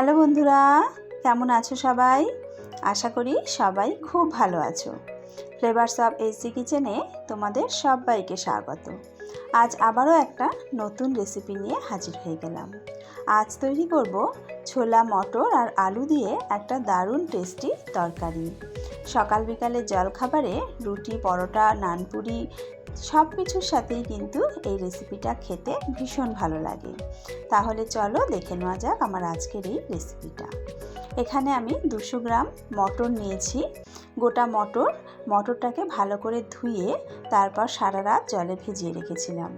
Hello বন্ধুরা, কেমন আছো সবাই? আশা করি সবাই খুব ভালো আছো। ফ্লেভারস অফ এসি কিচেনে তোমাদের সবাইকে স্বাগত। আজ আবারও একটা নতুন রেসিপি নিয়ে হাজির হয়ে গেলাম। আজ তৈরি করব ছোলা মটর আর আলু দিয়ে একটা দারুণ টেস্টি তরকারি। সকাল বিকালে জলখাবারে রুটি, পরোটা, নানপুরি সব কিছুর সাথেই কিন্তু এই রেসিপিটা খেতে ভীষণ ভালো লাগে। তাহলে চলো দেখে নেওয়া যাক আমার আজকের এই রেসিপিটা এখানে আমি দুশো গ্রাম মটর নিয়েছি। গোটা মটর, মটরটাকে ভালো করে ধুয়ে তারপর সারা রাত জলে ভিজিয়ে রেখেছিলাম।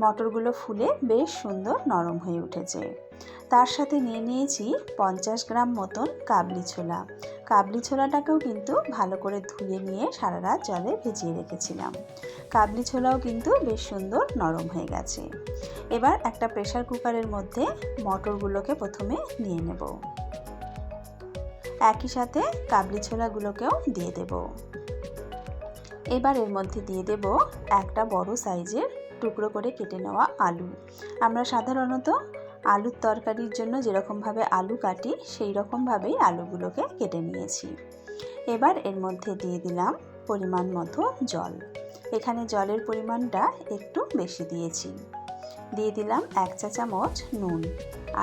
মটরগুলো ফুলে বেশ সুন্দর নরম হয়ে উঠেছে। তার সাথে নিয়ে নিয়েছি পঞ্চাশ গ্রাম মতন কাবলি ছোলা। কাবলি ছোলাটাকেও কিন্তু ভালো করে ধুয়ে নিয়ে সারা রাত জলে ভিজিয়ে রেখেছিলাম। কাবলি ছোলাও কিন্তু বেশ সুন্দর নরম হয়ে গেছে। এবার একটা প্রেশার কুকারের মধ্যে মটরগুলোকে প্রথমে নিয়ে নেব। একই সাথে কাবলি ছোলাগুলোকেও দিয়ে দেব। এবার এর মধ্যে দিয়ে দেব একটা বড় সাইজের টুকরো করে কেটে নেওয়া আলু। আমরা সাধারণত আলুর তরকারির জন্য যেরকমভাবে আলু কাটি সেই রকমভাবেই আলুগুলোকে কেটে নিয়েছি। এবার এর মধ্যে দিয়ে দিলাম পরিমাণ মতো জল। এখানে জলের পরিমাণটা একটু বেশি দিয়েছি। দিয়ে দিলাম এক চা চামচ নুন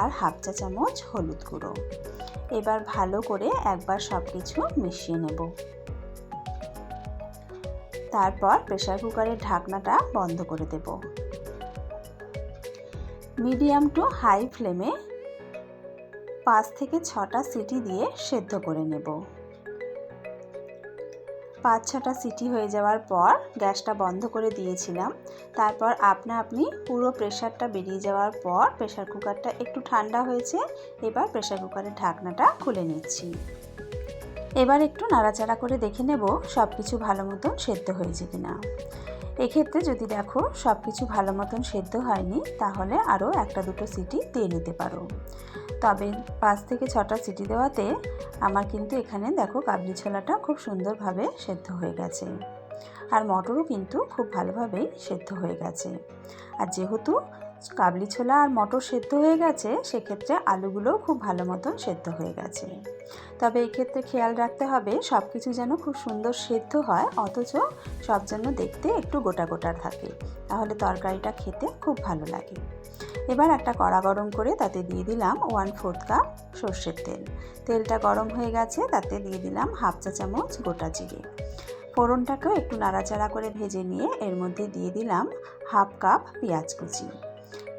আর হাফ চা চামচ হলুদ গুঁড়ো। এবার ভালো করে একবার সব কিছু মিশিয়ে নেব। তারপর প্রেশার কুকারের ঢাকনাটা বন্ধ করে দেব। মিডিয়াম টু হাই ফ্লেমে পাঁচ থেকে ছটা সিটি দিয়ে সেদ্ধ করে নেব। পাঁচ ছটা সিটি হয়ে যাওয়ার পর গ্যাসটা বন্ধ করে দিয়েছিলাম। তারপর আপনা আপনি পুরো প্রেশারটা বেরিয়ে যাওয়ার পর প্রেশার কুকারটা একটু ঠান্ডা হয়েছে, এবার প্রেশার কুকারের ঢাকনাটা খুলে নিচ্ছি। এবার একটু নাড়াচাড়া করে দেখে নেব সব কিছু ভালো মতন সেদ্ধ হয়েছে কিনা। এক্ষেত্রে যদি দেখো সব কিছু ভালো মতন সেদ্ধ হয়নি, তাহলে আরও একটা দুটো সিটি দিয়ে নিতে পারো। তবে পাঁচ থেকে ছটা সিটি দেওয়াতে আমার কিন্তু এখানে দেখো কাবলি ছোলাটা খুব সুন্দরভাবে সেদ্ধ হয়ে গেছে। আর মটরও কিন্তু খুব ভালোভাবেই সেদ্ধ হয়ে গেছে। আর যেহেতু কাবলি ছোলা আর মটর সেদ্ধ হয়ে গেছে, সেক্ষেত্রে আলুগুলোও খুব ভালো মতন সেদ্ধ হয়ে গেছে। তবে এই ক্ষেত্রে খেয়াল রাখতে হবে সব কিছু যেন খুব সুন্দর সেদ্ধ হয়, অথচ সব যেন দেখতে একটু গোটা গোটা থাকে। তাহলে তরকারিটা খেতে খুব ভালো লাগে। এবার একটা কড়া গরম করে তাতে দিয়ে দিলাম ওয়ান ফোর্থ কাপ সর্ষের তেল। তেলটা গরম হয়ে গেছে, তাতে দিয়ে দিলাম হাফ চা চামচ গোটা জিরে। ফোড়নটাকেও একটু নাড়াচাড়া করে ভেজে নিয়ে এর মধ্যে দিয়ে দিলাম হাফ কাপ পেঁয়াজ কুচি।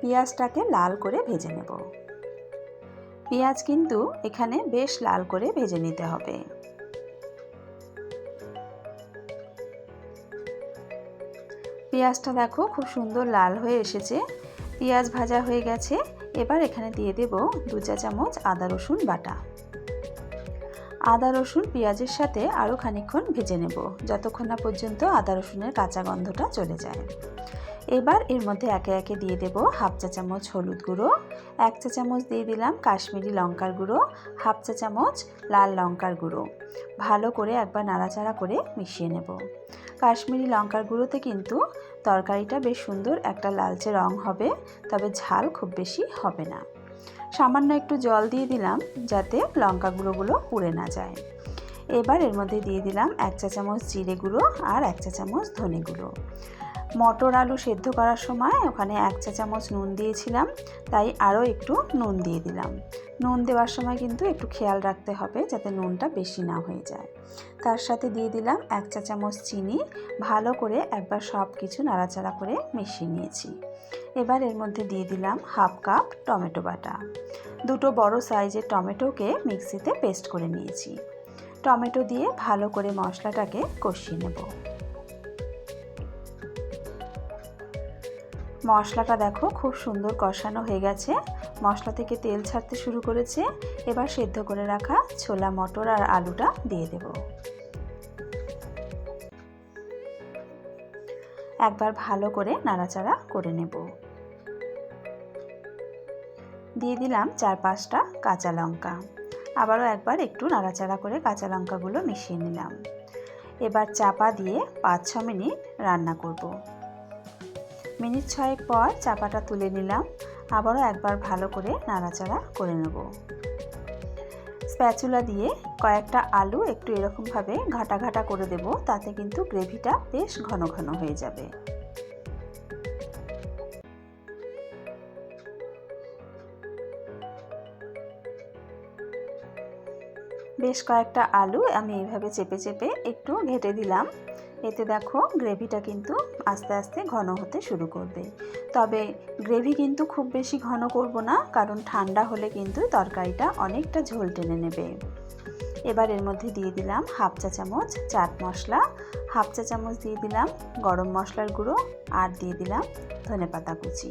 পেঁয়াজটাকে লাল করে ভেজে নেব। পেঁয়াজ কিন্তু এখানে বেশ লাল করে ভেজে নিতে হবে। পেঁয়াজটা দেখো খুব সুন্দর লাল হয়ে এসেছে। পেঁয়াজ ভাজা হয়ে গেছে। এবার এখানে দিয়ে দেব দু চা চামচ আদা, রসুন বাটা। আদা, রসুন পেঁয়াজের সাথে আরও খানিক্ষণ ভেজে নেব, যতক্ষণ না পর্যন্ত আদা, রসুনের কাঁচা গন্ধটা চলে যায়। এবার এর মধ্যে একে একে দিয়ে দেব হাফ চা চামচ হলুদ গুঁড়ো, এক চা চামচ দিয়ে দিলাম কাশ্মীরি লঙ্কার গুঁড়ো, হাফ চা চামচ লাল লঙ্কার গুঁড়ো। ভালো করে একবার নাড়াচাড়া করে মিশিয়ে নেব। কাশ্মীরি লঙ্কার গুঁড়োতে কিন্তু তরকারিটা বেশ সুন্দর একটা লালচে রং হবে, তবে ঝাল খুব বেশি হবে না। সামান্য একটু জল দিয়ে দিলাম যাতে লঙ্কা গুঁড়োগুলো পুড়ে না যায়। এবার এর মধ্যে দিয়ে দিলাম এক চা চামচ জিরে গুঁড়ো আর এক চা চামচ ধনে গুঁড়ো। মটর আলু সেদ্ধ করার সময় ওখানে এক চা চামচ নুন দিয়েছিলাম, তাই আরও একটু নুন দিয়ে দিলাম। নুন দেওয়ার সময় কিন্তু একটু খেয়াল রাখতে হবে যাতে নুনটা বেশি না হয়ে যায়। তার সাথে দিয়ে দিলাম এক চা চামচ চিনি, ভালো করে একবার সব কিছু নাড়াচাড়া করে মিশিয়ে নিয়েছি। এবার এর মধ্যে দিয়ে দিলাম হাফ কাপ টমেটো বাটা। দুটো বড় সাইজের টমেটোকে মিক্সিতে পেস্ট করে নিয়েছি। টমেটো দিয়ে ভালো করে মশলাটাকে কষিয়ে নেব। মশলাটা দেখো খুব সুন্দর কষানো হয়ে গেছে। মশলা থেকে তেল ছাড়তে শুরু করেছে। এবার সেদ্ধ করে রাখা ছোলা মটর আর আলুটা দিয়ে দেব। একবার ভালো করে নাড়াচাড়া করে নেব। দিয়ে দিলাম চার পাঁচটা কাঁচা লঙ্কা। আবারও একবার একটু নাড়াচাড়া করে কাঁচা লঙ্কাগুলো মিশিয়ে নিলাম। এবার চাপা দিয়ে পাঁচ ছ মিনিট রান্না করব। মিনিট ছয়েক পর চাপাটা তুলে নিলাম। আবারও একবার ভালো করে নাড়াচাড়া করে নেব। স্প্যাচুলা দিয়ে কয়েকটা আলু একটু এরকমভাবে ঘাটা ঘাটা করে দেব, তাতে কিন্তু গ্রেভিটা বেশ ঘন ঘন হয়ে যাবে। বেশ কয়েকটা আলু আমি এইভাবে চেপে চেপে একটু ঘেটে দিলাম। এতে দেখো গ্রেভিটা কিন্তু আস্তে আস্তে ঘন হতে শুরু করবে। তবে গ্রেভি কিন্তু খুব বেশি ঘন করব না, কারণ ঠান্ডা হলে কিন্তু তরকারিটা অনেকটা ঝোল টেনে নেবে। এবার এর মধ্যে দিয়ে দিলাম হাফ চা চামচ চাট মশলা, হাফ চা চামচ দিয়ে দিলাম গরম মশলার গুঁড়ো, আর দিয়ে দিলাম ধনে পাতা কুচি।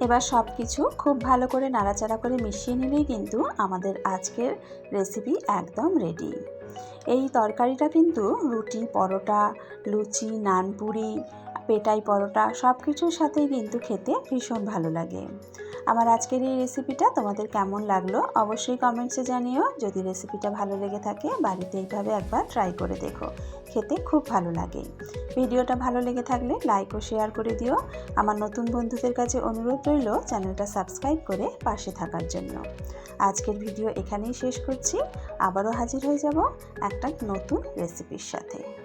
এবার সব কিছু খুব ভালো করে নাড়াচাড়া করে মিশিয়ে নিলেই কিন্তু আমাদের আজকের রেসিপি একদম রেডি এই তরকারিটা কিন্তু রুটি, পরোটা, লুচি, নানপুরি, পেটাই পরোটা সব কিছুর সাথেই কিন্তু খেতে ভীষণ ভালো লাগে। আমার আজকের এই রেসিপিটা তোমাদের কেমন লাগল অবশ্যই কমেন্টসে জানিও। যদি রেসিপিটা ভালো লেগে থাকে, বাড়িতে এইভাবে একবার ট্রাই করে দেখো। খেতে খুব ভালো লাগে। ভিডিওটা ভালো লেগে থাকলে লাইক ও শেয়ার করে দিও। আমার নতুন বন্ধুদের কাছে অনুরোধ রইল চ্যানেলটা সাবস্ক্রাইব করে পাশে থাকার জন্য। আজকের ভিডিও এখানেই শেষ করছি। আবারও হাজির হয়ে যাব একটা নতুন রেসিপির সাথে।